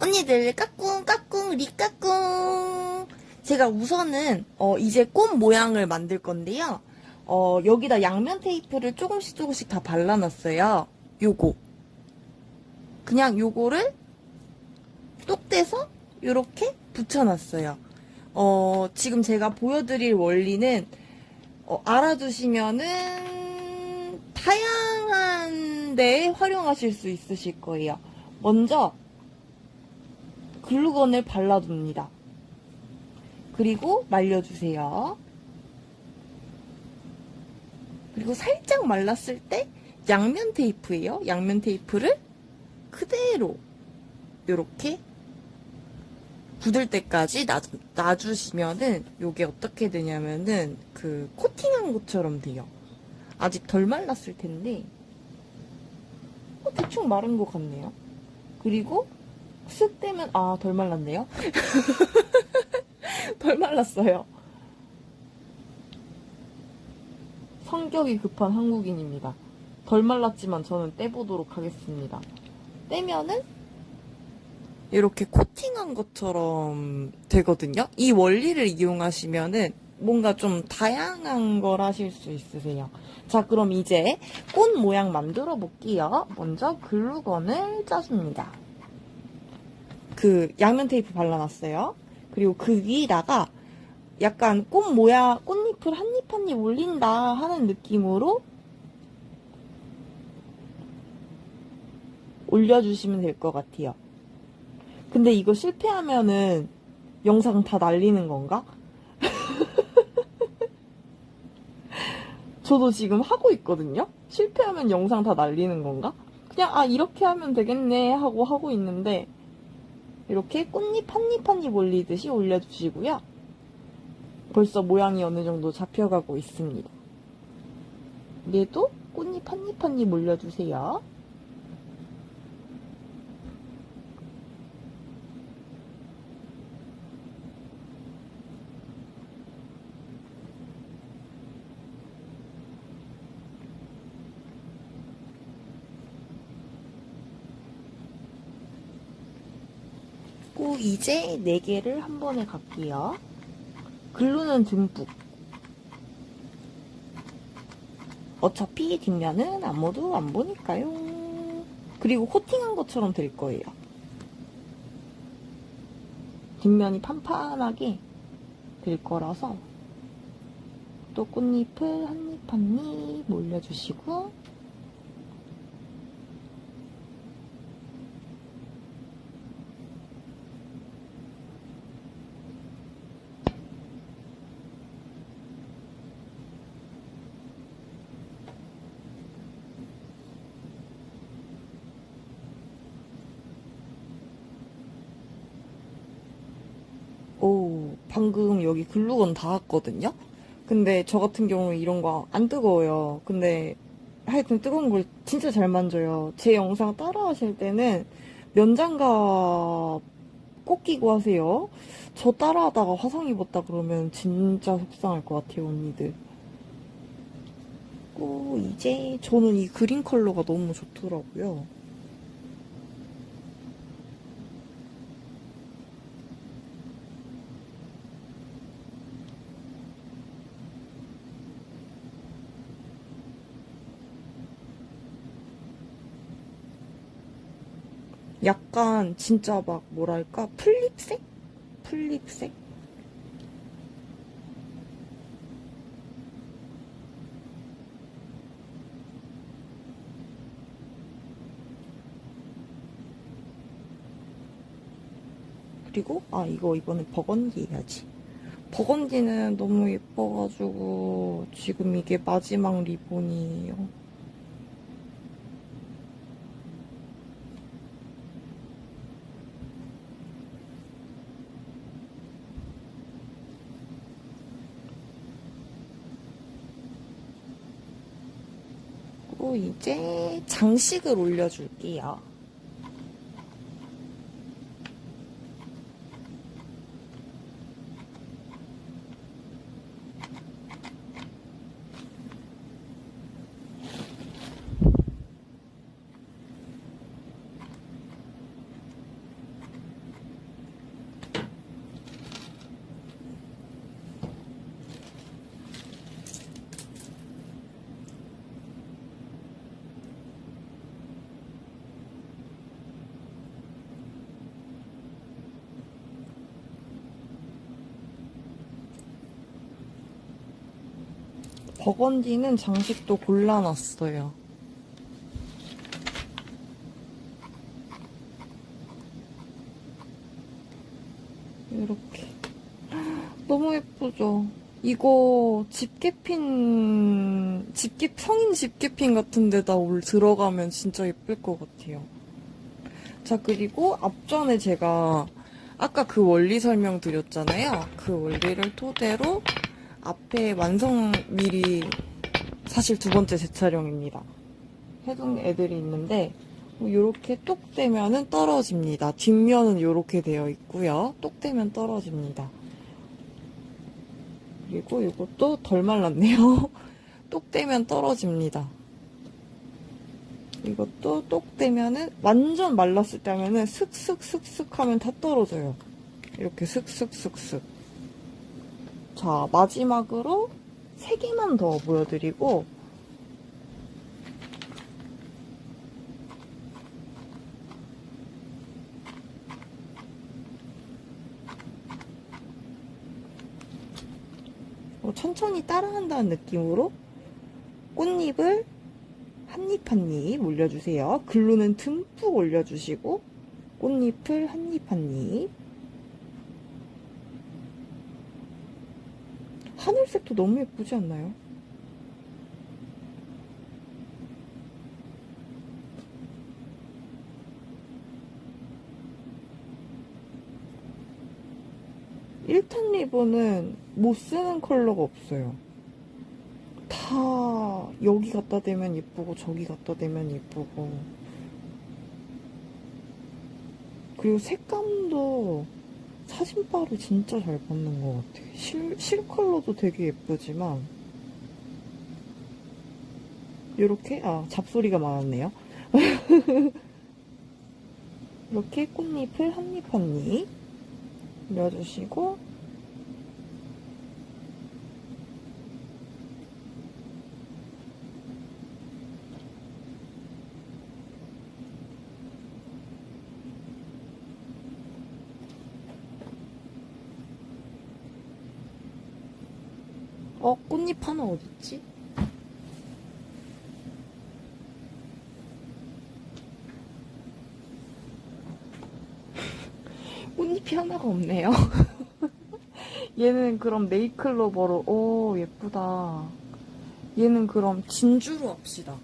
언니들 까꿍 까꿍 리까꿍. 제가 우선은 어, 이제 꽃 모양을 만들 건데요. 어, 여기다 양면 테이프를 조금씩 조금씩 다 발라놨어요. 요거. 그냥 요거를 똑 떼서 요렇게 붙여놨어요. 어, 지금 제가 보여드릴 원리는 어, 알아두시면은 다양한 데에 활용하실 수 있으실 거예요. 먼저 글루건을 발라둡니다. 그리고 말려주세요. 그리고 살짝 말랐을 때 양면 테이프예요. 양면 테이프를 그대로 이렇게 굳을 때까지 놔, 놔주시면은 요게 어떻게 되냐면은 그 코팅한 것처럼 돼요. 아직 덜 말랐을 텐데 어, 대충 마른 것 같네요. 그리고 쓱 떼면 아 덜 말랐네요. 덜 말랐어요. 성격이 급한 한국인입니다. 덜 말랐지만 저는 떼보도록 하겠습니다. 떼면은 이렇게 코팅한 것처럼 되거든요. 이 원리를 이용하시면은 뭔가 좀 다양한 걸 하실 수 있으세요. 자, 그럼 이제 꽃 모양 만들어 볼게요. 먼저 글루건을 짜줍니다. 그 양면 테이프 발라놨어요. 그리고 그 위에다가 약간 꽃 모양, 꽃잎을 한입한입 올린다 하는 느낌으로 올려주시면 될 것 같아요. 근데 이거 실패하면은 영상 다 날리는 건가? 저도 지금 하고 있거든요? 실패하면 영상 다 날리는 건가? 그냥, 아, 이렇게 하면 되겠네 하고 하고 있는데, 이렇게 꽃잎 한입한입 올리듯이 올려주시고요. 벌써 모양이 어느 정도 잡혀가고 있습니다. 얘도 꽃잎 한입한입 올려주세요. 이제 4개를 한 번에 갈게요. 글루는 듬뿍. 어차피 뒷면은 아무도 안 보니까요. 그리고 코팅한 것처럼 될 거예요. 뒷면이 판판하게 될 거라서 또 꽃잎을 한 입 한 입 올려주시고 오, 방금 여기 글루건 닿았거든요? 근데 저 같은 경우 이런 거 안 뜨거워요. 근데 하여튼 뜨거운 걸 진짜 잘 만져요. 제 영상 따라 하실 때는 면장갑 꼭 끼고 하세요. 저 따라 하다가 화상 입었다 그러면 진짜 속상할 것 같아요, 언니들. 그리고 이제 저는 이 그린 컬러가 너무 좋더라고요. 약간 진짜 막 뭐랄까 플립색? 플립색? 그리고 아 이거 이번에 버건디 해야지. 버건디는 너무 예뻐가지고 지금 이게 마지막 리본이에요. 이제 장식을 올려줄게요. 버건디는 장식도 골라놨어요. 이렇게. 너무 예쁘죠? 이거 집게핀, 집게, 성인 집게핀 같은 데다 올 들어가면 진짜 예쁠 것 같아요. 자, 그리고 앞전에 제가 아까 그 원리 설명 드렸잖아요. 그 원리를 토대로 앞에 완성 미리 사실 두 번째 재촬영입니다. 해둔 애들이 있는데 이렇게 똑 되면은 떨어집니다. 뒷면은 이렇게 되어 있고요. 똑 되면 떨어집니다. 그리고 이것도 덜 말랐네요. 똑 되면 떨어집니다. 이것도 똑 되면은 완전 말랐을 때 하면은 슥슥슥슥 하면 다 떨어져요. 이렇게 슥슥슥슥. 자, 마지막으로 세 개만 더 보여드리고 어, 천천히 따라한다는 느낌으로 꽃잎을 한 입 한 입 올려주세요. 글루는 듬뿍 올려주시고 꽃잎을 한 입 한 입. 하늘색도 너무 예쁘지 않나요? 일탄 리본은 못 쓰는 컬러가 없어요. 다 여기 갖다 대면 예쁘고 저기 갖다 대면 예쁘고 그리고 색감도 사진바를 진짜 잘 받는 것 같아요. 실, 실 컬러도 되게 예쁘지만 이렇게 아 잡소리가 많았네요. 이렇게 꽃잎을 한입한입 올려주시고 어 꽃잎 하나 어딨지? 꽃잎이 하나가 없네요. 얘는 그럼 네이클로버로, 오, 예쁘다. 얘는 그럼 진주로 합시다.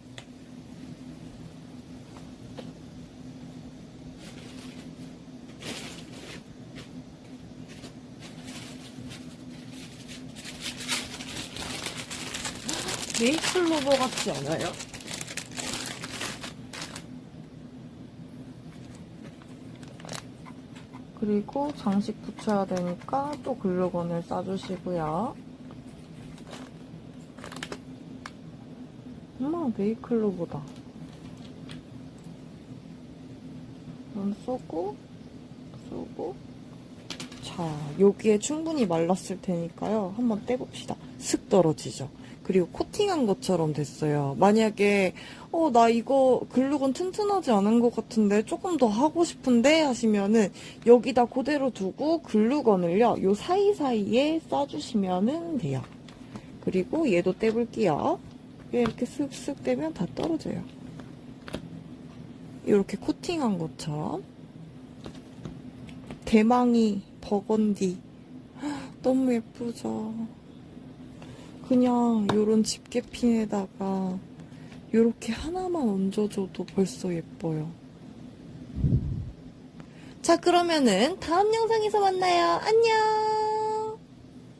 네이클로버 같지 않아요? 그리고 장식 붙여야 되니까 또 글루건을 싸주시고요. 엄마 네이클로보다. 이건 쏘고 쏘고 자 여기에 충분히 말랐을 테니까요. 한번 떼봅시다. 슥 떨어지죠. 그리고 코팅한 것처럼 됐어요. 만약에 어 나 이거 글루건 튼튼하지 않은 것 같은데 조금 더 하고 싶은데 하시면은 여기다 그대로 두고 글루건을요 요 사이사이에 싸주시면은 돼요. 그리고 얘도 떼볼게요. 얘 이렇게 쓱쓱 떼면 다 떨어져요. 이렇게 코팅한 것처럼 대망이 버건디 너무 예쁘죠. 그냥 요런 집게핀에다가 요렇게 하나만 얹어줘도 벌써 예뻐요. 자, 그러면은 다음 영상에서 만나요. 안녕!